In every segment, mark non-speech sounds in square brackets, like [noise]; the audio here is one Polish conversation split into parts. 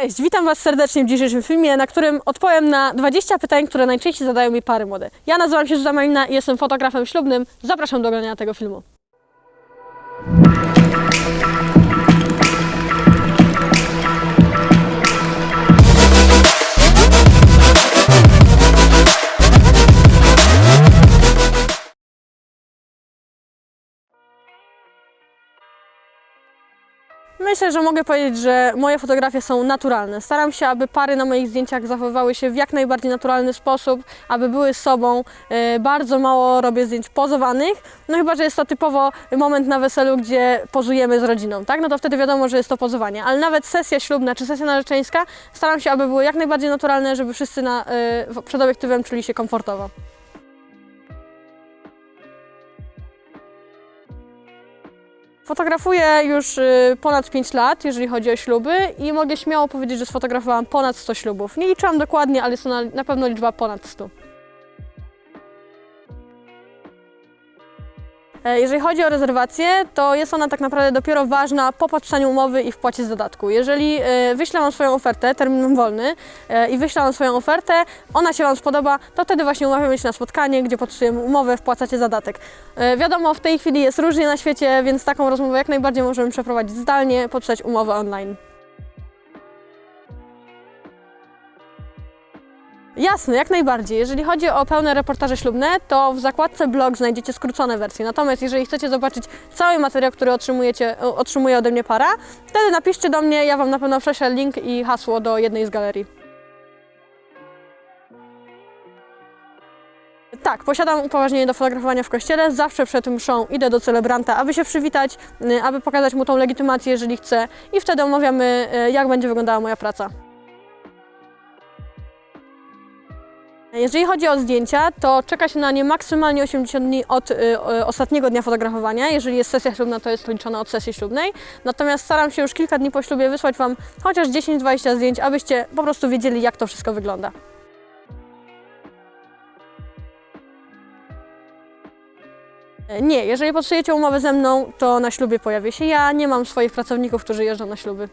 Cześć, witam Was serdecznie w dzisiejszym filmie, na którym odpowiem na 20 pytań, które najczęściej zadają mi pary młode. Ja nazywam się Zuzana Malina i jestem fotografem ślubnym. Zapraszam do oglądania tego filmu. Myślę, że mogę powiedzieć, że moje fotografie są naturalne. Staram się, aby pary na moich zdjęciach zachowywały się w jak najbardziej naturalny sposób, aby były sobą. E, Bardzo mało robię zdjęć pozowanych, no chyba, że jest to typowo moment na weselu, gdzie pozujemy z rodziną, tak? No to wtedy wiadomo, że jest to pozowanie. Ale nawet sesja ślubna czy sesja narzeczeńska staram się, aby były jak najbardziej naturalne, żeby wszyscy na, e, przed obiektywem czuli się komfortowo. Fotografuję już y, ponad 5 lat, jeżeli chodzi o śluby i mogę śmiało powiedzieć, że sfotografowałam ponad 100 ślubów. Nie liczyłam dokładnie, ale jest to na, pewno liczba ponad 100. Jeżeli chodzi o rezerwację, to jest ona tak naprawdę dopiero ważna po podpisaniu umowy i wpłacie z dodatku. Jeżeli e, wyślę Wam swoją ofertę, termin wolny e, i wyślę Wam swoją ofertę, ona się Wam spodoba, to wtedy właśnie umawiamy się na spotkanie, gdzie podpisujemy umowę, wpłacacie zadatek. E, Wiadomo, w tej chwili jest różnie na świecie, więc taką rozmowę jak najbardziej możemy przeprowadzić zdalnie, podpisać umowę online. Jasne, jak najbardziej. Jeżeli chodzi o pełne reportaże ślubne, to w zakładce blog znajdziecie skrócone wersje. Natomiast jeżeli chcecie zobaczyć cały materiał, który otrzymujecie, o- otrzymuje ode mnie para, wtedy napiszcie do mnie, ja Wam na pewno prześlę link i hasło do jednej z galerii. Tak, posiadam upoważnienie do fotografowania w kościele. Zawsze przed mszą idę do celebranta, aby się przywitać, y, aby pokazać mu tą legitymację, jeżeli chce i wtedy omawiamy, y, jak będzie wyglądała moja praca. Jeżeli chodzi o zdjęcia, to czeka się na nie maksymalnie 80 dni od y, y, ostatniego dnia fotografowania. Jeżeli jest sesja ślubna, to jest to liczone od sesji ślubnej. Natomiast staram się już kilka dni po ślubie wysłać Wam chociaż 10-20 zdjęć, abyście po prostu wiedzieli, jak to wszystko wygląda. E, Nie, jeżeli podpisujecie umowę ze mną, to na ślubie pojawię się ja. Nie mam swoich pracowników, którzy jeżdżą na śluby.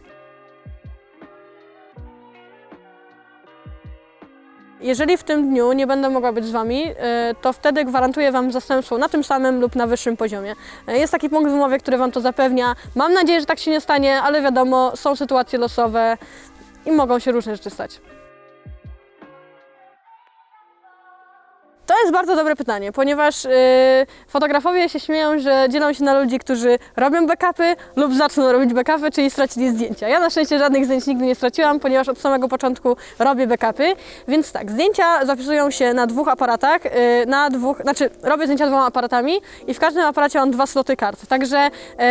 Jeżeli w tym dniu nie będę mogła być z Wami, e, to wtedy gwarantuję Wam zastępstwo na tym samym lub na wyższym poziomie. E, Jest taki punkt w umowie, który Wam to zapewnia. Mam nadzieję, że tak się nie stanie, ale wiadomo, są sytuacje losowe i mogą się różne rzeczy stać. Jest bardzo dobre pytanie, ponieważ y, fotografowie się śmieją, że dzielą się na ludzi, którzy robią backupy lub zaczną robić backupy, czyli stracili zdjęcia. Ja na szczęście żadnych zdjęć nigdy nie straciłam, ponieważ od samego początku robię backupy. Więc tak, zdjęcia zapisują się na dwóch aparatach, y, na dwóch, znaczy robię zdjęcia dwoma aparatami i w każdym aparacie mam dwa sloty kart. Także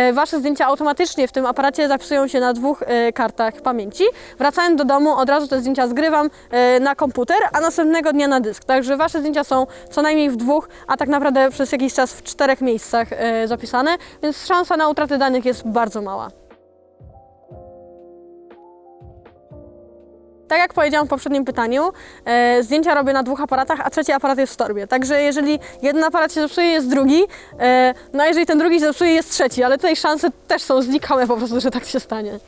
y, wasze zdjęcia automatycznie w tym aparacie zapisują się na dwóch y, kartach pamięci. Wracając do domu, od razu te zdjęcia zgrywam y, na komputer, a następnego dnia na dysk. Także wasze zdjęcia są co najmniej w dwóch, a tak naprawdę przez jakiś czas w czterech miejscach e, zapisane, więc szansa na utratę danych jest bardzo mała. Tak jak powiedziałam w poprzednim pytaniu, e, zdjęcia robię na dwóch aparatach, a trzeci aparat jest w torbie. Także jeżeli jeden aparat się zepsuje, jest drugi, e, no a jeżeli ten drugi się zepsuje, jest trzeci, ale tutaj szanse też są znikome po prostu, że tak się stanie.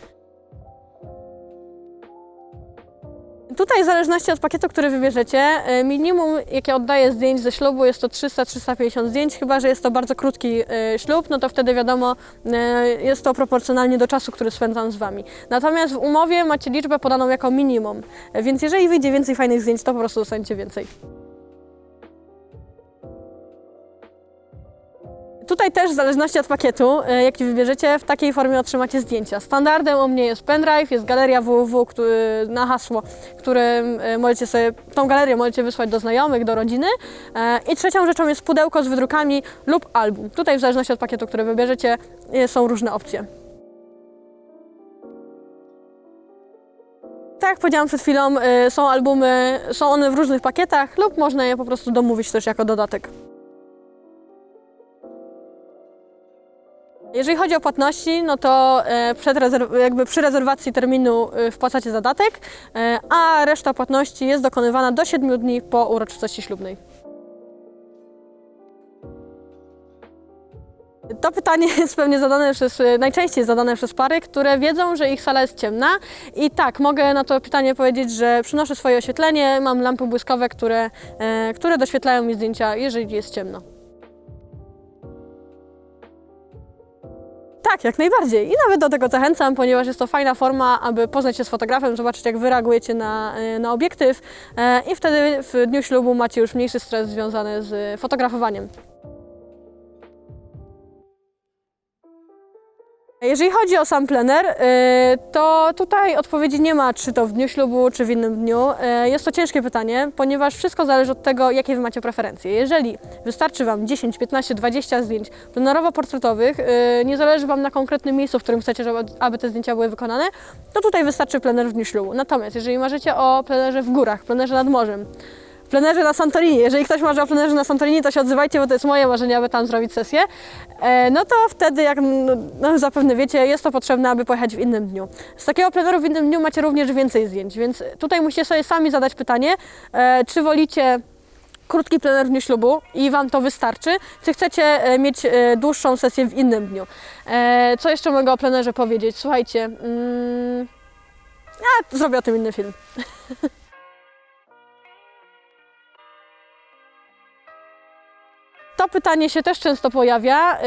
Tutaj w zależności od pakietu, który wybierzecie, e, minimum jakie oddaję zdjęć ze ślubu jest to 300-350 zdjęć, chyba że jest to bardzo krótki e, ślub, no to wtedy wiadomo, e, jest to proporcjonalnie do czasu, który spędzam z Wami. Natomiast w umowie macie liczbę podaną jako minimum, więc jeżeli wyjdzie więcej fajnych zdjęć, to po prostu dostaniecie więcej. Tutaj też w zależności od pakietu, e, jaki wybierzecie, w takiej formie otrzymacie zdjęcia. Standardem u mnie jest pendrive, jest galeria www który, na hasło, którym e, możecie sobie, tą galerię możecie wysłać do znajomych, do rodziny. E, I trzecią rzeczą jest pudełko z wydrukami lub album. Tutaj w zależności od pakietu, który wybierzecie, są różne opcje. Tak jak powiedziałam przed chwilą, są albumy, są one w różnych pakietach lub można je po prostu domówić też jako dodatek. Jeżeli chodzi o płatności, no to e, przed jakby przy rezerwacji terminu e, wpłacacie zadatek, e, a reszta płatności jest dokonywana do 7 dni po uroczystości ślubnej. To pytanie [laughs] jest pewnie zadane przez, najczęściej zadane przez pary, które wiedzą, że ich sala jest ciemna. I tak, mogę na to pytanie powiedzieć, że przynoszę swoje oświetlenie, mam lampy błyskowe, które, które doświetlają mi zdjęcia, jeżeli jest ciemno. Tak, jak najbardziej. I nawet do tego zachęcam, ponieważ jest to fajna forma, aby poznać się z fotografem, zobaczyć jak wy reagujecie na, e, na obiektyw e, i wtedy w dniu ślubu macie już mniejszy stres związany z fotografowaniem. Jeżeli chodzi o sam plener, y, to tutaj odpowiedzi nie ma, czy to w dniu ślubu, czy w innym dniu. Y, Jest to ciężkie pytanie, ponieważ wszystko zależy od tego, jakie Wy macie preferencje. Jeżeli wystarczy Wam 10, 15, 20 zdjęć plenerowo-portretowych, y, nie zależy Wam na konkretnym miejscu, w którym chcecie, aby te zdjęcia były wykonane, to tutaj wystarczy plener w dniu ślubu. Natomiast jeżeli marzycie o plenerze w górach, plenerze nad morzem, plenerze na Santorini. Jeżeli ktoś marzy o plenerze na Santorini, to się odzywajcie, bo to jest moje marzenie, aby tam zrobić sesję. E, no to wtedy, jak no, no, zapewne wiecie, jest to potrzebne, aby pojechać w innym dniu. Z takiego pleneru w innym dniu macie również więcej zdjęć, więc tutaj musicie sobie sami zadać pytanie, e, czy wolicie krótki plener w dniu ślubu i Wam to wystarczy, czy chcecie e, mieć dłuższą sesję w innym dniu. Co jeszcze mogę o plenerze powiedzieć? Słuchajcie, mm, ja zrobię o tym inny film. [laughs] To pytanie się też często pojawia.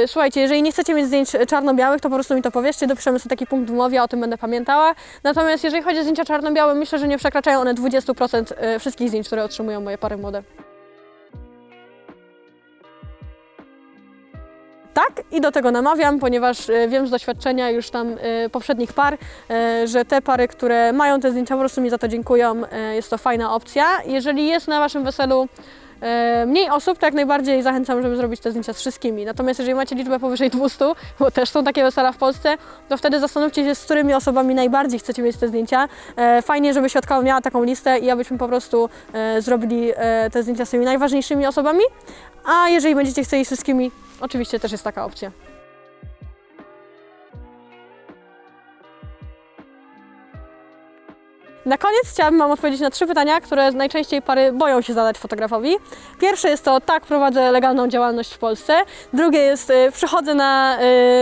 Yy, Słuchajcie, jeżeli nie chcecie mieć zdjęć czarno-białych, to po prostu mi to powiedzcie, dopiszemy sobie taki punkt w umowie, o tym będę pamiętała. Natomiast jeżeli chodzi o zdjęcia czarno-białe, myślę, że nie przekraczają one 20% yy, wszystkich zdjęć, które otrzymują moje pary młode. Tak, i do tego namawiam, ponieważ e, wiem z doświadczenia już tam poprzednich par, że te pary, które mają te zdjęcia, po prostu mi za to dziękują. Jest to fajna opcja. Jeżeli jest na Waszym weselu mniej osób, to jak najbardziej zachęcam, żeby zrobić te zdjęcia z wszystkimi. Natomiast jeżeli macie liczbę powyżej 200, bo też są takie wesela w Polsce, to wtedy zastanówcie się, z którymi osobami najbardziej chcecie mieć te zdjęcia. E, Fajnie, żeby świadkowa miała taką listę i abyśmy po prostu e, zrobili e, te zdjęcia z tymi najważniejszymi osobami. A jeżeli będziecie chcieli z wszystkimi, oczywiście też jest taka opcja. Na koniec chciałabym Wam odpowiedzieć na trzy pytania, które najczęściej pary boją się zadać fotografowi. Pierwsze jest to, tak, prowadzę legalną działalność w Polsce. Drugie jest, y, przychodzę na,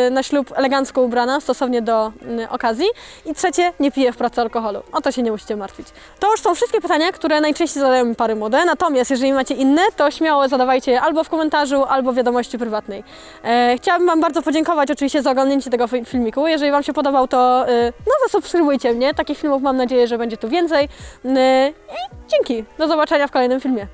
y, na ślub elegancko ubrana, stosownie do y, okazji. I trzecie, nie piję w pracy alkoholu. O to się nie musicie martwić. To już są wszystkie pytania, które najczęściej zadają mi pary młode. Natomiast jeżeli macie inne, to śmiało zadawajcie je albo w komentarzu, albo w wiadomości prywatnej. E, chciałabym Wam bardzo podziękować oczywiście za oglądnięcie tego fi- filmiku. Jeżeli Wam się podobał, to no zasubskrybujcie mnie. Takich filmów mam nadzieję, że będzie tu więcej. Y, I dzięki. Do zobaczenia w kolejnym filmie.